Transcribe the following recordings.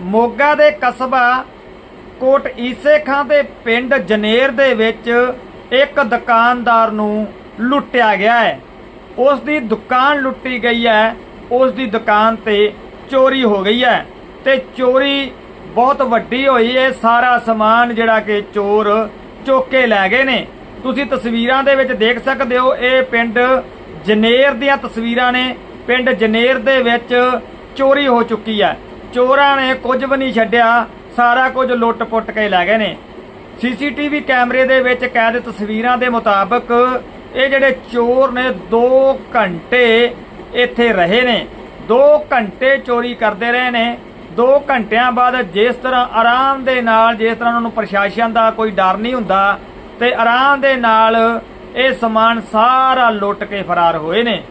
ਮੋਗਾ ਦੇ ਕਸਬਾ ਕੋਟ ਈਸੇ ਖਾਂ ਦੇ ਪਿੰਡ ਜਨੇਰ ਦੇ ਵਿੱਚ ਇੱਕ ਦੁਕਾਨਦਾਰ ਨੂੰ ਲੁੱਟਿਆ ਗਿਆ ਹੈ। ਉਸ ਦੀ ਦੁਕਾਨ ਲੁੱਟੀ ਗਈ ਹੈ। ਉਸ ਦੀ ਦੁਕਾਨ ਤੇ ਚੋਰੀ ਹੋ ਗਈ ਹੈ ਤੇ ਚੋਰੀ ਬਹੁਤ ਵੱਡੀ ਹੋਈ। ਹੈ ਸਾਰਾ ਸਮਾਨ ਜਿਹੜਾ ਕਿ ਚੋਰ ਚੋਕੇ ਲੈ ਗਏ ਨੇ। ਤੁਸੀਂ ਤਸਵੀਰਾਂ ਦੇ ਵਿੱਚ ਦੇਖ ਸਕਦੇ ਹੋ, ਇਹ ਪਿੰਡ ਜਨੇਰ ਦੀਆਂ ਤਸਵੀਰਾਂ ਨੇ। ਪਿੰਡ ਜਨੇਰ ਦੇ ਵਿੱਚ ਚੋਰੀ ਹੋ ਚੁੱਕੀ ਹੈ। ਚੋਰਾਂ ਨੇ ਕੁਝ ਵੀ ਨਹੀਂ ਛੱਡਿਆ, ਸਾਰਾ ਕੁਝ ਲੁੱਟ-ਪੁੱਟ ਕੇ ਲੈ ਗਏ ਨੇ। ਸੀਸੀਟੀਵੀ ਕੈਮਰੇ ਦੇ ਵਿੱਚ ਕੈਦ ਤਸਵੀਰਾਂ ਦੇ ਮੁਤਾਬਕ ਇਹ ਜਿਹੜੇ ਚੋਰ ਨੇ 2 ਘੰਟੇ ਇੱਥੇ ਰਹੇ ਨੇ। 2 ਘੰਟੇ ਚੋਰੀ ਕਰਦੇ ਰਹੇ ਨੇ। 2 ਘੰਟਿਆਂ ਬਾਅਦ ਜਿਸ ਤਰ੍ਹਾਂ ਆਰਾਮ ਦੇ ਨਾਲ, ਜਿਸ ਤਰ੍ਹਾਂ ਉਹਨਾਂ ਨੂੰ ਪ੍ਰਸ਼ਾਸਨ ਦਾ ਕੋਈ ਡਰ ਨਹੀਂ ਹੁੰਦਾ, ਤੇ ਆਰਾਮ ਦੇ ਨਾਲ ਇਹ ਸਮਾਨ ਸਾਰਾ ਲੁੱਟ ਕੇ ਫਰਾਰ ਹੋਏ ਨੇ।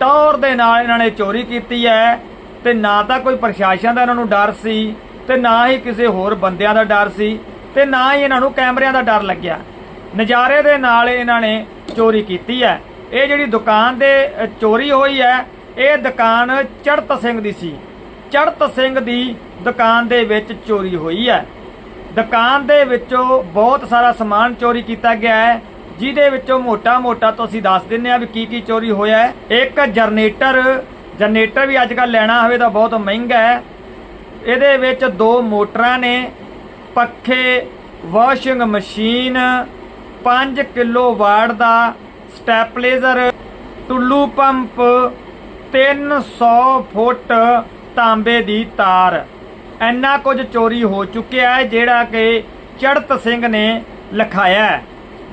ਟੌਰ ਦੇ ਨਾਲ ਇਹਨਾਂ ਨੇ ਚੋਰੀ ਕੀਤੀ ਹੈ। ਤੇ ਨਾ ਤਾਂ ਕੋਈ ਪ੍ਰਸ਼ਾਸਨ ਦਾ ਇਹਨਾਂ ਨੂੰ ਡਰ ਸੀ ਤੇ ਨਾ ਹੀ ਕਿਸੇ ਹੋਰ ਬੰਦਿਆਂ ਦਾ ਡਰ ਸੀ ਤੇ ਨਾ ਹੀ ਇਹਨਾਂ ਨੂੰ ਕੈਮਰਿਆਂ ਦਾ ਡਰ ਲੱਗਿਆ। ਨਜ਼ਾਰੇ ਦੇ ਨਾਲ ਇਹਨਾਂ ਨੇ ਚੋਰੀ ਕੀਤੀ ਹੈ। ਇਹ ਜਿਹੜੀ ਦੁਕਾਨ ਦੇ ਚੋਰੀ ਹੋਈ ਹੈ, ਇਹ ਦੁਕਾਨ ਚੜਤ ਸਿੰਘ ਦੀ ਸੀ। ਚੜਤ ਸਿੰਘ ਦੀ ਦੁਕਾਨ ਦੇ ਵਿੱਚ ਚੋਰੀ ਹੋਈ ਹੈ। ਦੁਕਾਨ ਦੇ ਵਿੱਚੋਂ ਬਹੁਤ ਸਾਰਾ ਸਮਾਨ ਚੋਰੀ ਕੀਤਾ ਗਿਆ ਹੈ, ਜਿਹਦੇ ਵਿੱਚੋਂ ਮੋਟਾ-ਮੋਟਾ ਤੋਂ ਅਸੀਂ ਦੱਸ ਦਿੰਨੇ ਆ ਵੀ ਕੀ ਕੀ ਚੋਰੀ ਹੋਇਆ ਹੈ। ਇੱਕ ਜਨਰੇਟਰ ਜਨਰੇਟਰ ਵੀ ਅੱਜ ਕੱਲ ਲੈਣਾ ਹੋਵੇ ਤਾਂ ਬਹੁਤ ਮਹਿੰਗਾ ਹੈ। ਇਹਦੇ ਵਿੱਚ ਦੋ ਮੋਟਰਾਂ ਨੇ ਪੱਖੇ ਵਾਸ਼ਿੰਗ ਮਸ਼ੀਨ 5 ਕਿਲੋ ਵਾਟ ਦਾ ਸਟੈਪਲੇਜ਼ਰ ਟੁੱਲੂ ਪੰਪ 300 ਫੁੱਟ ਤਾਂਬੇ ਦੀ ਤਾਰ। ਇੰਨਾ ਕੁਝ ਚੋਰੀ ਹੋ ਚੁੱਕਿਆ ਹੈ ਜਿਹੜਾ ਕਿ ਚੜਤ ਸਿੰਘ ਨੇ ਲਿਖਾਇਆ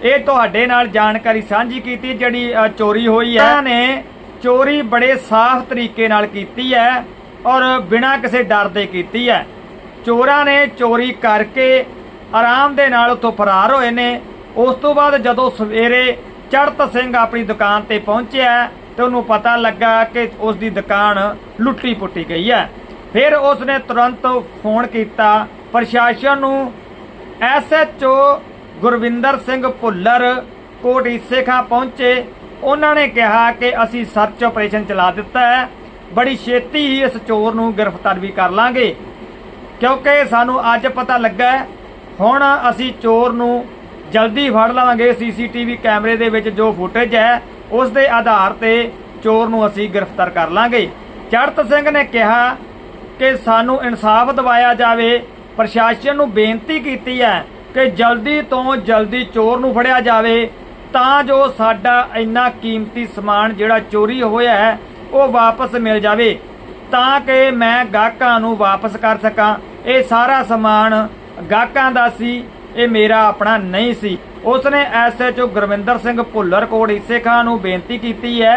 ਇਹ ਤੁਹਾਡੇ ਨਾਲ ਜਾਣਕਾਰੀ ਸਾਂਝੀ ਕੀਤੀ ਜਿਹੜੀ ਚੋਰੀ ਹੋਈ ਹੈ। ਨੇ ਚੋਰੀ ਬੜੇ ਸਾਫ਼ ਤਰੀਕੇ ਨਾਲ ਕੀਤੀ ਹੈ ਔਰ ਬਿਨਾਂ ਕਿਸੇ ਡਰ ਦੇ ਕੀਤੀ ਹੈ। ਚੋਰਾਂ ਨੇ ਚੋਰੀ ਕਰਕੇ ਆਰਾਮ ਦੇ ਨਾਲ ਉੱਥੋਂ ਫਰਾਰ ਹੋਏ ਨੇ। ਉਸ ਤੋਂ ਬਾਅਦ ਜਦੋਂ ਸਵੇਰੇ ਚੜਤ ਸਿੰਘ ਆਪਣੀ ਦੁਕਾਨ ਤੇ ਪਹੁੰਚਿਆ ਤੇ ਉਹਨੂੰ ਪਤਾ ਲੱਗਾ ਕਿ ਉਸ ਦੀ ਦੁਕਾਨ ਲੁੱਟੀ ਪੁੱਟੀ ਗਈ ਹੈ। ਫਿਰ ਉਸ ਨੇ ਤੁਰੰਤ ਫੋਨ ਕੀਤਾ। ਪ੍ਰਸ਼ਾਸਨ ਨੂੰ ਐਸਐਚਓ ਗੁਰਵਿੰਦਰ ਸਿੰਘ ਭੁੱਲਰ ਕੋਟ ਈਸੇ ਖਾਂ ਪਹੁੰਚੇ। ਉਹਨਾਂ ਨੇ ਕਿਹਾ ਕਿ ਅਸੀਂ ਸਰਚ ਆਪਰੇਸ਼ਨ ਚਲਾ ਦਿੱਤਾ ਹੈ। ਬੜੀ ਛੇਤੀ ਹੀ ਇਸ ਚੋਰ ਨੂੰ ਗ੍ਰਿਫਤਾਰ ਵੀ ਕਰ ਲਾਂਗੇ। ਕਿਉਂਕਿ ਸਾਨੂੰ ਅੱਜ ਪਤਾ ਲੱਗਾ ਹੁਣ ਅਸੀਂ ਚੋਰ ਨੂੰ ਜਲਦੀ ਫੜ ਲਵਾਂਗੇ। ਸੀਸੀਟੀਵੀ ਕੈਮਰੇ ਦੇ ਵਿੱਚ ਜੋ ਫੁਟੇਜ ਹੈ, ਉਸ ਦੇ ਆਧਾਰ ਤੇ ਚੋਰ ਨੂੰ ਅਸੀਂ ਗ੍ਰਿਫਤਾਰ ਕਰ ਲਾਂਗੇ। ਚੜਤ ਸਿੰਘ ਨੇ ਕਿਹਾ ਕਿ ਸਾਨੂੰ ਇਨਸਾਫ ਦਿਵਾਇਆ ਜਾਵੇ। ਪ੍ਰਸ਼ਾਸਨ ਨੂੰ ਬੇਨਤੀ ਕੀਤੀ ਹੈ ਕਿ ਜਲਦੀ ਤੋਂ ਜਲਦੀ ਚੋਰ ਨੂੰ ਫੜਿਆ ਜਾਵੇ। ਤਾਂ ਜੋ ਸਾਡਾ ਇੰਨਾ ਕੀਮਤੀ ਸਮਾਨ ਜਿਹੜਾ ਚੋਰੀ ਹੋਇਆ ਹੈ, ਉਹ ਵਾਪਸ ਮਿਲ ਜਾਵੇ। ਤਾਂ ਕਿ ਮੈਂ ਗਾਹਕਾਂ ਨੂੰ ਵਾਪਸ ਕਰ ਸਕਾਂ। ਇਹ ਸਾਰਾ ਸਮਾਨ ਗਾਹਕਾਂ ਦਾ ਸੀ, ਇਹ ਮੇਰਾ ਆਪਣਾ ਨਹੀਂ ਸੀ। ਉਸ ਨੇ ਐਸਐਚਓ ਗੁਰਵਿੰਦਰ ਸਿੰਘ ਭੁੱਲਰ ਕੋਟ ਈਸੇ ਖਾਂ ਨੂੰ ਬੇਨਤੀ ਕੀਤੀ ਹੈ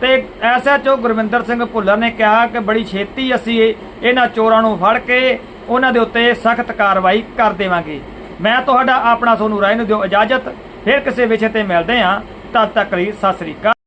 ਤੇ ਐਸਐਚਓ ਗੁਰਵਿੰਦਰ ਸਿੰਘ ਭੁੱਲਰ ਨੇ ਕਿਹਾ ਕਿ ਬੜੀ ਛੇਤੀ ਅਸੀਂ ਇਹਨਾਂ ਚੋਰਾਂ ਨੂੰ ਫੜ ਕੇ ਉਹਨਾਂ ਦੇ ਉੱਤੇ ਸਖਤ ਕਾਰਵਾਈ ਕਰ ਦੇਵਾਂਗੇ। ਮੈਂ ਤੁਹਾਡਾ ਆਪਣਾ ਸੋਨੂੰ ਰਾਏ ਨੂੰ ਦਿਓ ਇਜਾਜ਼ਤ। ਫਿਰ ਕਿਸੇ ਵਿਸ਼ੇ ਤੇ ਮਿਲਦੇ ਹਾਂ। ਤਦ ਤੱਕ ਲਈ ਸਤਿ ਸ੍ਰੀ ਅਕਾਲ।